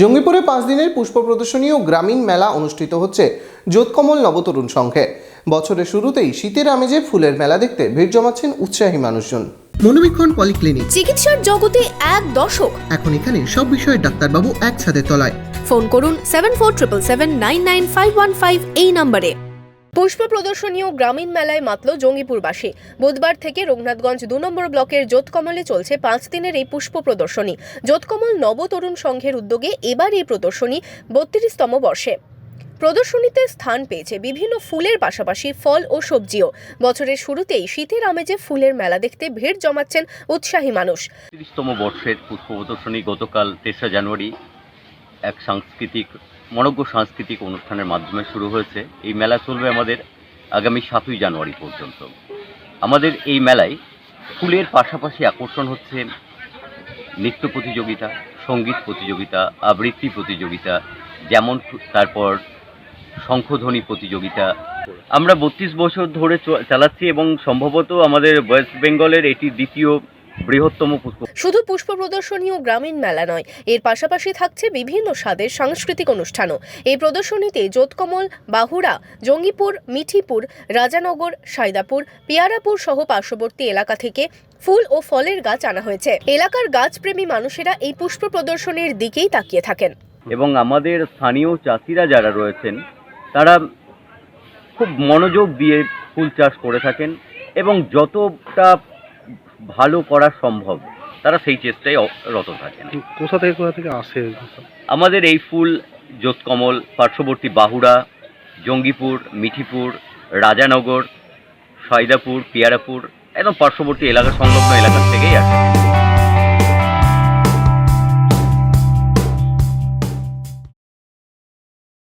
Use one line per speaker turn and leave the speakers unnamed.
জঙ্গিপুরে পাঁচ দিনের পুষ্প প্রদর্শনী ও গ্রামীণ মেলা অনুষ্ঠিত হচ্ছে। যোধকমল নবতরুণ সংঘে। বছরের শুরুতেই শীতের আমেজে ফুলের মেলা দেখতে ভিড় জমাচ্ছেন উৎসাহী মানুষজন।
মনোবীক্ষণ পলিক্লিনিক।
চিকিৎসার জগতে এক দশক
এখন এখানে সব বিষয়ে ডাক্তারবাবু একসাথে তলায়।
ফোন করুন seven four triple seven nine nine five one five এই নম্বরে। পুষ্প প্রদর্শনী ও গ্রামীণ মেলায় মাতল জঙ্গিপুরবাসী। বুধবার থেকে রঘুনাথগঞ্জ দু নম্বর ব্লকের জোতকমলে চলছে পাঁচ দিনের এই পুষ্প প্রদর্শনী। জোতকমল নবতরুণ সংঘের উদ্যোগে এবার এই প্রদর্শনী বত্রিশতম বর্ষে। প্রদর্শনীতে স্থান পেয়েছে বিভিন্ন ফুলের পাশাপাশি ফল ও সবজিও। বছরের শুরুতেই শীতের আমেজে ফুলের মেলা দেখতে ভিড় জমাচ্ছেন উৎসাহী মানুষ।
বর্ষের পুষ্প প্রদর্শনী গতকাল তেসরা জানুয়ারি এক সাংস্কৃতিক মনজ্ঞ সাংস্কৃতিক অনুষ্ঠানের মাধ্যমে শুরু হয়েছে। এই মেলা চলবে আমাদের আগামী সাতই জানুয়ারি পর্যন্ত। আমাদের এই মেলায় ফুলের পাশাপাশি আকর্ষণ হচ্ছে নৃত্য প্রতিযোগিতা, সংগীত প্রতিযোগিতা, আবৃত্তি প্রতিযোগিতা, যেমন তারপর শঙ্খধ্বনি প্রতিযোগিতা। আমরা বত্রিশ বছর ধরে চালাচ্ছি এবং সম্ভবত আমাদের ওয়েস্ট বেঙ্গলের এটি দ্বিতীয় বৃহত্তম পুষ্প।
শুধু পুষ্প প্রদর্শনী ও গ্রামীণ মেলা নয় এর পাশাপাশি থাকছে বিভিন্ন স্বাদের সাংস্কৃতিক অনুষ্ঠানও। এই প্রদর্শনীতে যোতকমল বাহুড়া জঙ্গিপুর মিঠিপুর রাজানগর সাইদাপুর পিয়ারাপুর সহ পার্শ্ববর্তী এলাকা থেকে ফুল ও ফলের গাছ আনা হয়েছে। এলাকার গাছপ্রেমী মানুষেরা এই পুষ্প প্রদর্শনীর দিকেই তাকিয়ে থাকেন।
এবং আমাদের স্থানীয় চাষিরা যারা রয়েছেন তারা খুব মনোযোগ দিয়ে ফুল চাষ করে থাকেন এবং যতটা ভালো করা সম্ভব। তারা সেই চেষ্টায় রত থাকেন।
কোথা থেকে কোথা থেকে আসে
আমাদের এই ফুল জোৎকমল পার্শ্ববর্তী বাহুড়া জঙ্গিপুর মিঠিপুর রাজানগর সয়দাপুর পিয়ারাপুর একদম পার্শ্ববর্তী এলাকা সংলগ্ন এলাকার থেকেই আসে।